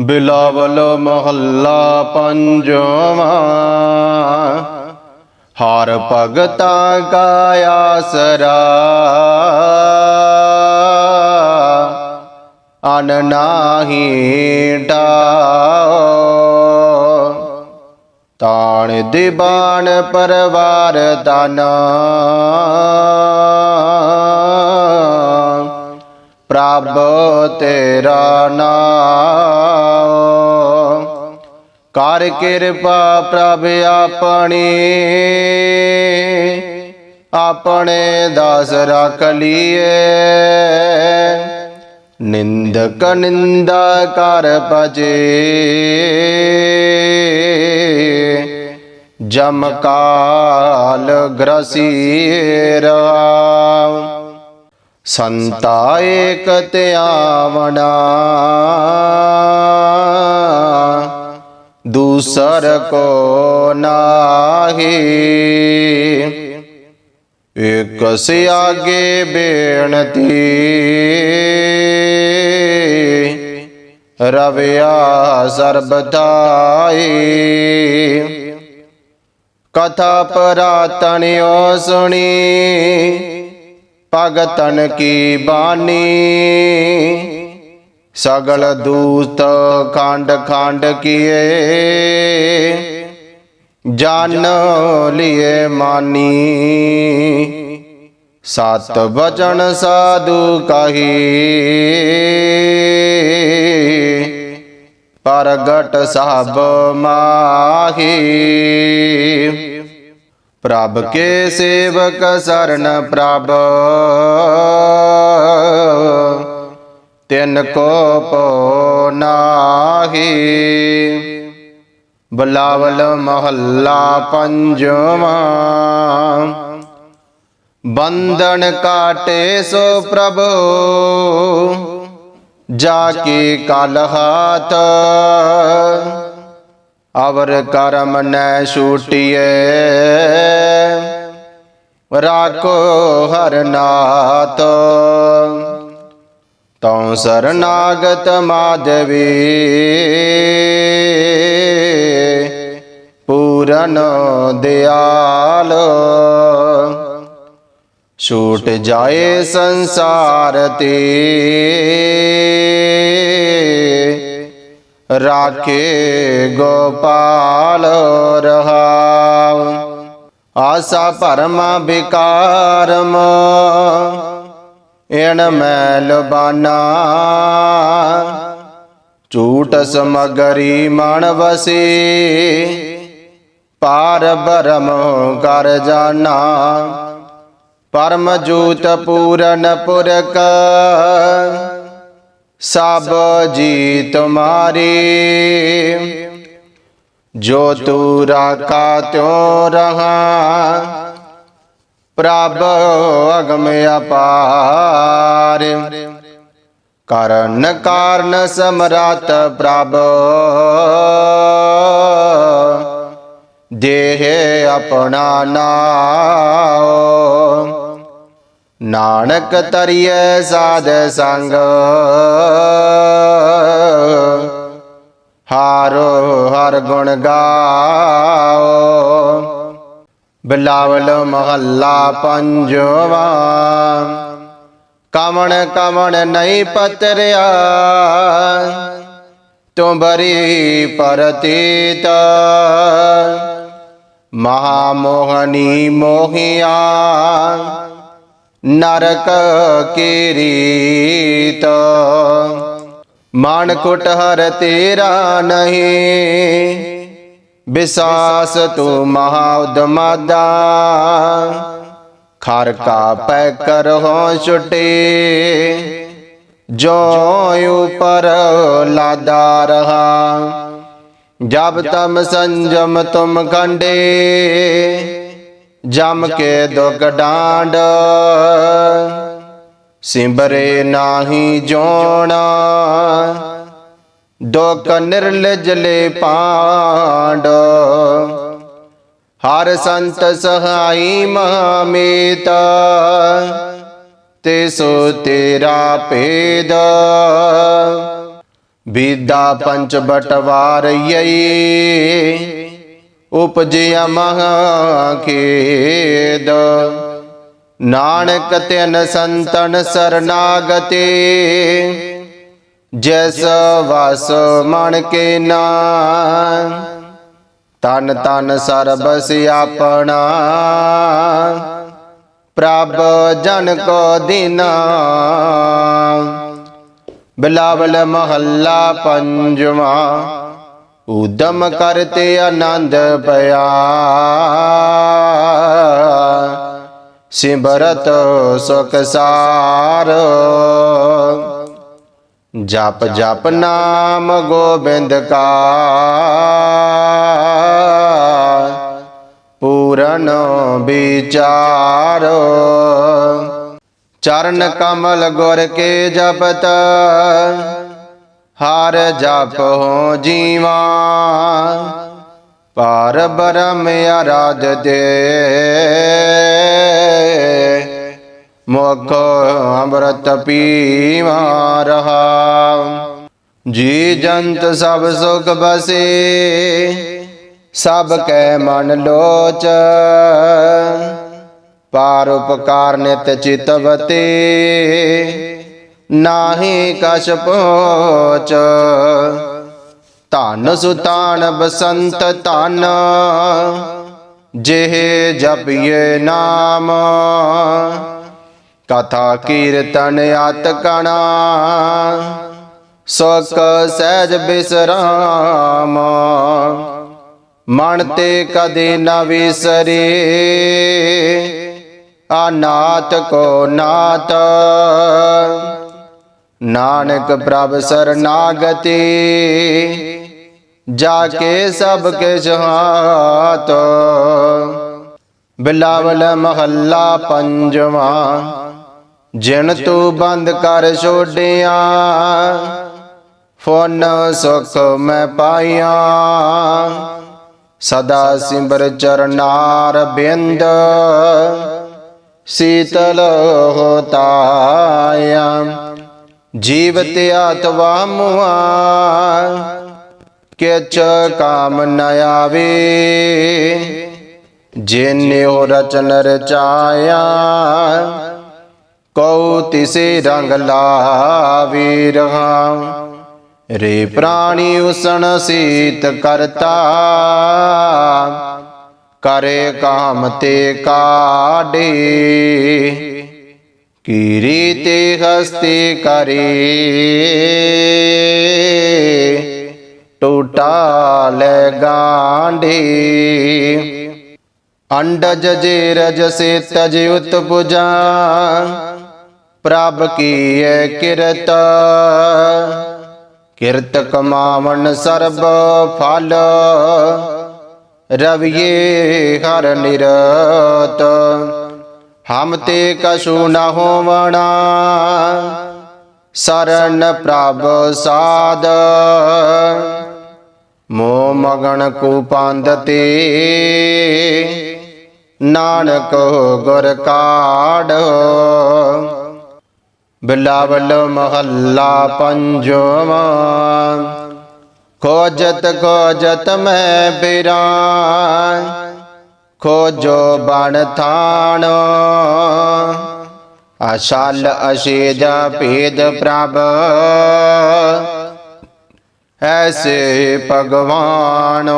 ਬਿਲਾਵਲ ਮਹੱਲਾ ਪੰਜਵਾਂ। ਹਰ ਭਗਤਾ ਕਾ ਆਸਰਾ। ਅਨ ਨਾਹੀ ਢਾਓ। ਤਾਣ ਦਿਬਾਨ ਪਰਵਾਰ ਦਾਨਾ। ਪ੍ਰਭ ਤੇਰਾ ਨਾਮ। ਕਰ ਕਿਰਪਾ ਪ੍ਰਭ ਆਪਣੀ, ਆਪਣੇ ਦਾਸ ਰਖ ਲੀਏ। ਨਿੰਦਕ ਨਿੰਦਾ ਕਰ ਭਜੇ। ਜਮ ਕਾਲ ਗ੍ਰਸੀ ਸੰਤਾ ਏਕ ਧਿਆਵਣਾ ਦੂਸਰ ਕੋ ਨਾਹੀ। ਇਕ ਸਿਆਗੇ ਬੇਨਤੀ। ਰਵਿਆ ਸਰਬਤਾਈ ਕਥਾ ਪਰਾਤਨਿਓ ਸੁਣੀ। ਭਗਤਨ ਕੀ ਬਾਣੀ। ਸਗਲ ਦੂਤ ਖੰਡ ਖੰਡ ਕੀਏ। ਜਨ ਲਿਏ ਮਾਨੀ। ਸਤ ਬਚਨ ਸਾਧੂ ਕਹੀ। ਪਰਗਟ ਸਭ ਮਾਹੀ। ਪ੍ਰਭ ਕੇ ਸੇਵਕ ਸਰਨ ਪ੍ਰਭ। ਤਿਨ ਕੋ ਪੋ ਨਾਹੀ। ਬਲਾਵਲ ਮਹੱਲਾ ਪੰਜਵਾਂ। ਬੰਧਨ ਕਾਟੇ ਸੋ ਪ੍ਰਭ। ਜਾ ਕੇ ਕਲ ਹਾਥ। ਅਵਰ ਕਰਮ ਨੈ ਛੂਟਿਏ। ਰਾਖੋ ਹਰ ਨਾਥ। ਤਉ ਸਰਨਾਗਤ ਮਾਧਵੀ। ਪੂਰਨ ਦਿਆਲ। ਛੂਟ ਜਾਏ ਸੰਸਾਰ ਤੇ। ਰਾਖੇ ਗੋਪਾਲ ਰਹਾਉ। ਆਸਾ ਭਰਮਾ ਵਿਕਾਰਮ। ਇਣ ਮੈਲ ਬਾਨਾ। ਝੂਠ ਸਮਗਰੀ ਮਨ ਵਸੀ। ਪਾਰ ਬਰਮ ਕਰ ਜਾਣਾ ਪਰਮ ਜੂਤ ਪੂਰਨ ਪੁਰਖ, ਸਭ ਜੀ ਤੁਮਾਰੀ ਜੋ ਤੂ ਰਾਖਾ ਤਿਉ ਰਹਾ ਪ੍ਰਭ ਅਗਮ ਅਪਾਰ। ਕਰਨ ਕਾਰਨ ਸਮਰਾਤ ਪ੍ਰਭ। ਦੇਹ ਆਪਣਾ ਨਾਉ। ਨਾਨਕ ਤਰੀਏ ਸਾਧ ਸੰਗ। ਹਾਰੋ ਹਰ ਗੁਣ ਗਾਓ। ਬਿਲਾਵਲ ਮਹੱਲਾ ਪੰਜਵਾ। ਕਮਣ ਕਮਣ ਨਹੀਂ ਪਤਰਿਆ, ਤੂੰ ਬਰੀ ਪਰਤੀਤ। ਮਹਾ ਮੋਹਨੀ ਮੋਹਿਆ, ਨਰਕ ਕੀ ਰੀਤ ਮਨ ਕੁਟਹਰ ਤੇਰਾ ਨਹੀਂ ਵਿਸਾਸ ਤੂੰ ਮਹਾ ਉਦਮਾਦਾ। ਖਰ ਕਾ ਪੈ ਕਰ ਹੋ ਛੁਟੇ। ਜੋ ਉਪਰ ਲਾਦਾ ਰਹਾ। ਜਬ ਤਮ ਸੰਜਮ ਤੁਮ ਕੰਡੇ ਜਮ ਕੇ ਦੁਖ ਡਾਂਡ। ਸਿੰਬਰੇ ਨਾਹੀ ਜੋਣਾ। ਦੁਖ ਨਿਰਲਜ ਲੈ ਪਾਂਡ। ਹਰ ਸੰਤ ਸਹਾਈ ਮਹਾਮੇਤ, ਤੇ ਸੋ ਤੇਰਾ ਭੇਦ। ਵਿਦਾ ਪੰਚ ਯਈ, ਉਪਜਿਆ ਮਹਾ ਖੇਦ। ਨਾਨਕ ਤਨ ਸੰਤਨ ਸਰਨਾਗਤੇ ਜੈਸ ਵਸ ਮਨ ਕੇ ਨਾ ਤਨ ਤਨ ਸਰਬ ਸਿਆਪਣਾ ਪ੍ਰਭ ਜਨ ਕੋ ਦੀਨਾ, ਬਿਲਾਵਲ ਮਹੱਲਾ ਪੰਜਵਾ ਉਦਮ ਕਰਤੇ ਆਨੰਦ ਪਿਆ। ਸਿਮਰਤ ਸੁਖ ਸਾਰ। ਜਪ ਜਪ ਨਾਮ ਗੋਬਿੰਦ ਕਾ। ਪੂਰਨ ਵਿਚਾਰ। ਚਰਨ ਕਮਲ ਗੁਰ ਕੇ ਜਪਤ। ਹਰ ਜਪ ਹੋ ਜੀਵਾ। ਪਾਰ ਬਰਮ ਆਰਾਧ ਦੇ। ਮੁਖ ਅੰਮ੍ਰਿਤ ਪੀਵਾ ਰਹਾ ਜੀ ਜੰਤ ਸਭ ਸੁਖ ਬਸੇ, ਸਭ ਕੈ ਮਨ ਲੋਚ। ਪਾਰ ਉਪਕਾਰ ਨਿਤ ਚਿਤਵਤੇ ਨਾਹੀ ਕਛ ਪੋਚ। ਧਨ ਸੁਤਾਨ ਬਸੰਤ ਧਨ, ਜਿਹ ਜਪਿਏ ਨਾਮ। ਕਥਾ ਕੀਰਤਨ ਆਤਕਣਾ ਸੁਖ ਸਹਿਜ ਬਿਸਰਾਮ। ਮਨ ਤੇ ਕਦੇ ਨ ਵਿਸਰੇ, ਅਨਾਥ ਕੋ ਨਾਥ। ਨਾਨਕ ਪ੍ਰਭ ਸਰਨਾਗਤੀ, ਜਾ ਕੇ ਸਭ ਕੇ ਜਹਾਤ ਬਿਲਾਵਲ ਮਹੱਲਾ ਪੰਜਵਾ। ਜਿਨ ਤੂੰ ਬੰਦ ਕਰ ਛੋੜਿਆ ਫੋਨ ਸੁਖ ਮੈਂ ਪਾਇਆ। ਸਦਾ ਸਿਮਰ ਚਰਨਾਰ ਬਿੰਦ, ਸੀਤਲ ਹੋਤਾਇਆ। ਜੀਵਤ ਆਤਵਾ ਮੁਆ ਕਿਚ ਕਾਮ ਨ ਆਵੇ। ਜਿਨਿਉ ਰਚਨ ਰਚਾਇਆ ਕਉ ਤਿਸੇ ਰੰਗ ਲਾਵੀ ਰਹਾ। ਰੇ ਪ੍ਰਾਣੀ ਉਸਣ ਸੀਤ ਕਰਤਾ। ਕਰੇ ਕਾਮ ਤੇ ਕਾਢੇ। ਕੀਰੀ ਤੇ ਹਸਤੇ ਕਰੇ। ਟੂਟਾ ਲੈ ਗਾਂਢੇ। ਅੰਡਜ ਜੇ ਰਜ ਸੇ ਤਜ ਉਤ ਪੁਜਾ ਪ੍ਰਭ ਕੀਏ ਕਿਰਤ। ਕਿਰਤ ਕਮਾਵਨ ਸਰਬ ਫਲ। ਰਵਿਏ ਹਰ ਨਿਰਤ। ਹਮ ਤੇ ਕਛੂ ਨ ਹੋਵਣਾ। ਸਰਨ ਪ੍ਰਭ ਸਾਧ। ਮੋ ਮਗਨ ਕੁਪੰਦ ਤੇ। ਨਾਨਕ ਗੁਰ ਕਾੜ ਬਿਲਾਵਲ ਮਹੱਲਾ ਪੰਜਵਾ। ਖੋਜਤ ਖੋਜਤ ਮੈਂ ਬਿਰਾਂ ਖੋਜੋ ਬਣ ਥਾਣ ਅਸ਼ਲ ਅਸ਼ੇਜ ਭੇਦ ਪ੍ਰਭ, ਐਸੇ ਭਗਵਾਨ।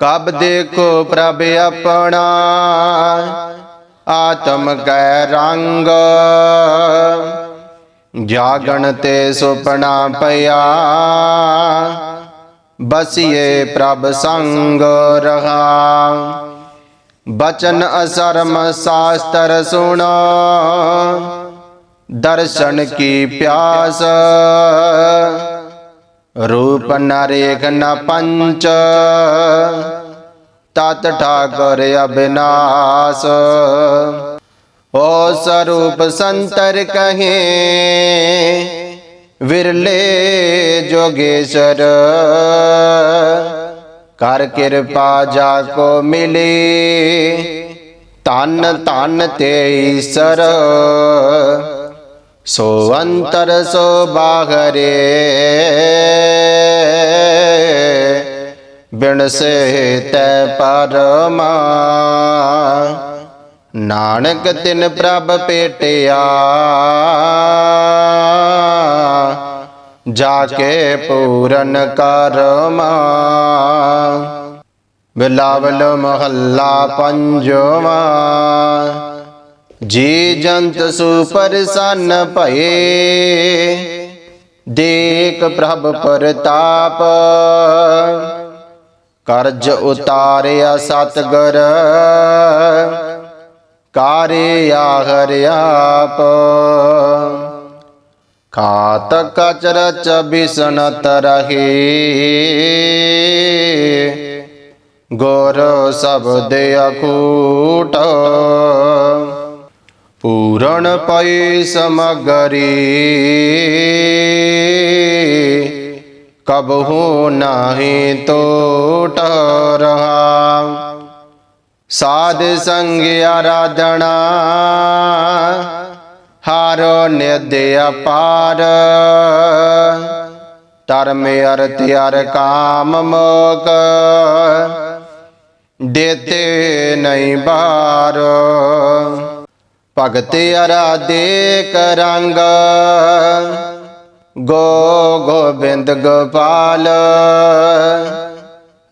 ਕਬ ਦੇਖੋ ਪ੍ਰਭ ਆਪਣਾ ਆਤਮ ਕੈ ਰੰਗ। ਜਾਗਣ ਤੇ ਸੁਪਨਾ ਪਿਆ। ਬਸਿਏ ਪ੍ਰਭ ਸੰਗ ਰਹਾ। ਬਚਨ ਅਸਰਮ ਸਾਸਤਰ ਸੁਣਾ। ਦਰਸ਼ਨ ਕੀ ਪਿਆਸ। ਰੂਪ ਨਰੇਖ ਨ ਪੰਚ। ਤਤ ਠਾਕੁਰ ਅਬਿਨਾਸ਼ ਓ ਸਰੂਪ ਸੰਤਰ ਕਹੇ, ਵਿਰਲੇ ਜੋਗੇਸ਼ਰ, ਕਰ ਕਿਰਪਾ ਜਾ ਕੋ ਮਿਲੇ। ਤਨ ਧਨ ਤੇ ਈਸਰ, ਸੋ ਅੰਤਰ ਸੋ ਬਾਹਰੇ। ਬਿਨ ਸੇ ਤੈ ਪਰਮਾ। ਨਾਨਕ ਤਿਨ ਪ੍ਰਭ ਪੇਟਿਆ। ਜਾ ਕੇ ਪੂਰਨ ਕਰਮਾ। ਬਿਲਾਵਲ ਮਹੱਲਾ ਪੰਜਵਾ। ਜੀ ਜੰਤ ਸੁਪਰਸੰਨ ਭਏ। ਦੇਖ ਪ੍ਰਭ ਪ੍ਰਤਾਪ। ਕਰਜ ਉਤਾਰਿਆ ਸਤਗੁਰ, ਕਾਰਿਆ ਹਰਿਆਪ। ਖਾਤ ਕਚਰਚ ਬਿਸਨਤ ਰਹੀ, ਗੁਰ ਸ਼ਬਦ ਅਖੂਟ। ਪੂਰਨ ਪਈ ਸਮਗਰੀ ਕਬਹੂ ਨਾਹੀ ਤੋਟ ਰਹਾ। ਸਾਧ ਸੰਗ ਆਰਾਧਣਾ ਹਾਰੋ ਨਿਦ ਅਪਾਰ। ਧਰਮ ਅਰਥ ਅਰ ਕਾਮ ਮੋਕ, ਦੇਤੇ ਨਹੀਂ ਬਾਰ। ਭਗਤ ਅਰਾਧੇ ਕਰੰਗ ਗੋ ਗੋਬਿੰਦ ਗੋਪਾਲ।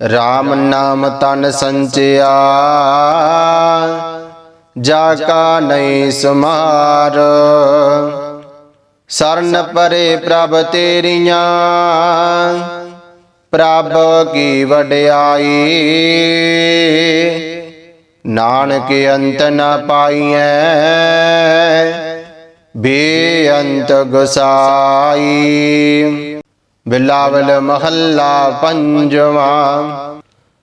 RAM ਨਾਮ ਤਨ ਸੰਚਿਆ। ਜਾ ਕਾ ਨਹੀਂ ਸਮਾਰ। ਸਰਨ ਪਰੇ ਪ੍ਰਭ ਤੇਰੀਆਂ। ਪ੍ਰਭ ਕੀ ਵਡਿਆਈ। ਨਾਨਕ ਅੰਤ ਨ ਪਾਈਐ। ਬੇਅੰਤ ਗੁਸਾਈ। ਬਿਲਾਵਲ ਮਹੱਲਾ ਪੰਜਵਾ।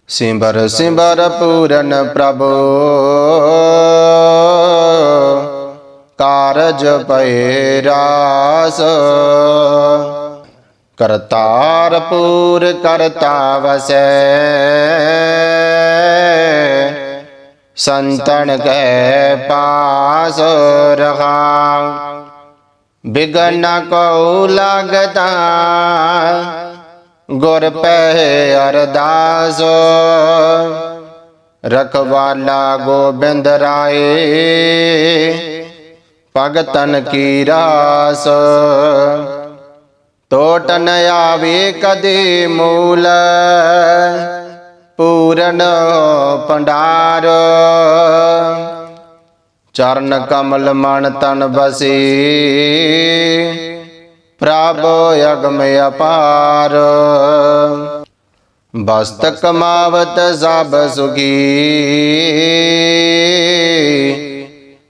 ਸਿਮਰ ਸਿਮਰ ਪੂਰਨ ਪ੍ਰਭੂ। ਕਾਰਜ ਪਏ ਰਾਸ। ਕਰਤਾਰਪੂਰ ਕਰਤਾ ਵਸੈ। ਸੰਤਨ ਕੈ ਪਾਸ ਰਹਾ ਬਿਗਨ ਕਉ ਲਗਤਾ ਗੁਰ ਪਹਿ ਅਰਦਾਸ। ਰਖਵਾਲਾ ਗੋਬਿੰਦ ਰਾਏ, ਭਗਤਨ ਕੀ ਰਾਸ। ਟੋਟ ਨ ਆਵੇ ਕਦੇ ਮੂਲ ਪੂਰਨ ਭੰਡਾਰ। ਚਰਨ ਕਮਲ ਮਨ ਤਨ ਬਸੀ। ਪ੍ਰਭ ਅਗਮ ਅਪਾਰ। ਬਸਤ ਕਮਾਵਤ ਸਭ ਸੁਖੀ।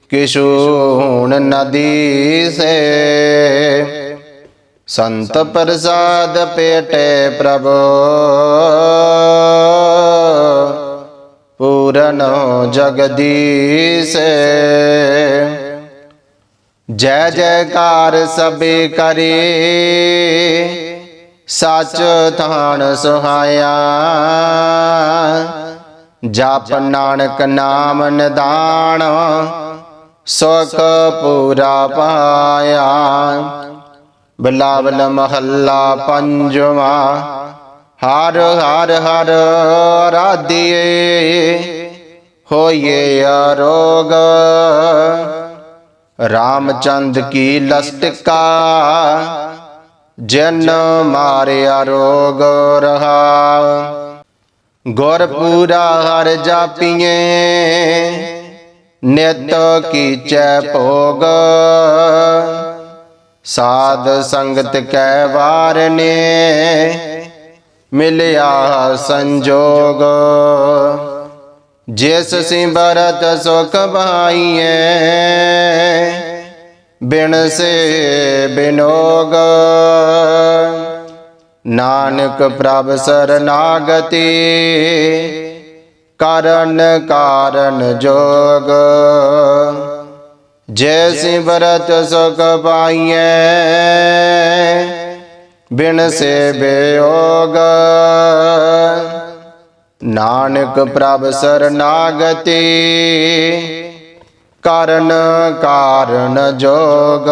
ਕਿਸ਼ੂਣ ਨਦੀ ਸੇ। ਸੰਤ ਪ੍ਰਸਾਦ ਪੇਟੇ ਪ੍ਰਭ। ਪੂਰਨ ਜਗਦੀਸ਼। ਜੈ ਜੈਕਾਰ ਸਭੇ ਕਰੇ। ਸਚ ਥਾਨ ਸੁਹਾਇਆ। ਜਪ ਨਾਨਕ ਨਾਮ ਨਿਦਾਨ। ਸੁਖ ਪੂਰਾ ਪਾਇਆ। ਬਿਲਾਵਲ ਮਹੱਲਾ ਪੰਜਵਾ। ਹਰ ਹਰ ਹਰ ਰਾਧੀਏ, ਹੋਈਏ ਅਰੋਗ। ਰਾਮਚੰਦ ਕੀ ਲਸਟਿਕਾ ਜਨ ਮਾਰਿਆ ਰੋਗ ਰਹਾ। ਗੁਰ ਪੂਰਾ ਹਰ ਜਾਪੀਏ, ਨਿਤ ਕੀਚੈ ਭੋਗ। ਸਾਧ ਸੰਗਤ ਕੈ ਵਾਰਨੇ ਮਿਲਿਆ ਸੰਜੋਗ ਜਿਸ ਸਿੰਬਰਤ ਸੁਖ ਪਾਈਐ ਬਿਨ ਸੇ ਬਿਨੋਗ ਨਾਨਕ ਪ੍ਰਭ ਸਰਨਾਗਤੀ ਕਰਨ ਕਾਰਨ ਜੋਗ ਜੈਸੀ ਬਰਤ ਸੁਖ ਪਾਈਐ ਬਿਨ ਸੇ ਬਿਯੋਗ ਨਾਨਕ ਪ੍ਰਭ ਸਰਨਾਗਤੀ ਕਰਨ ਕਾਰਨ ਜੋਗ।